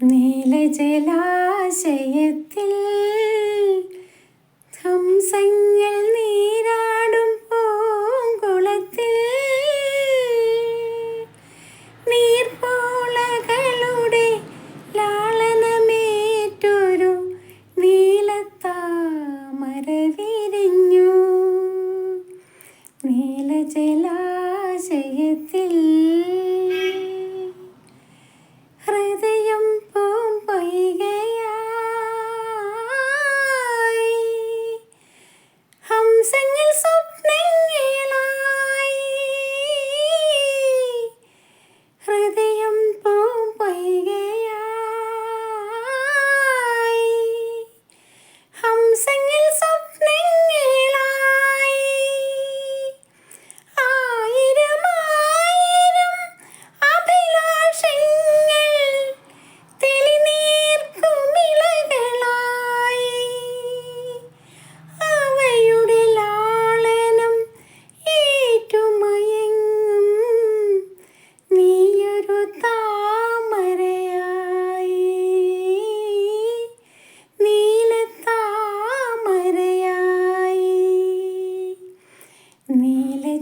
നീലജലാശയത്തിൽ ഹംസങ്ങൾ നീരാടും പൂങ്കുളത്തിൽ. നീർപോളകളുടെ ലാളനമേറ്റൊരു നീലത്താമര വിരിഞ്ഞു നീലജലാശയത്തിൽ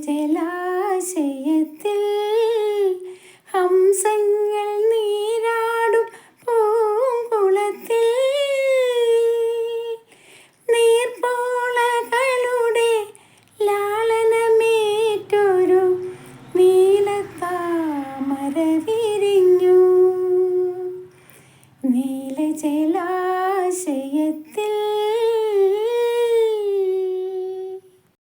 ജലാശയത്തിൽ ഹംസങ്ങൾ നീരാടും പൂങ്കുളത്തിൽ. നീർപോളകളുടെ ലാളനമേറ്റൊരു നീലത്താമര വിരിഞ്ഞു. നീല ജലാശയത്തിൽ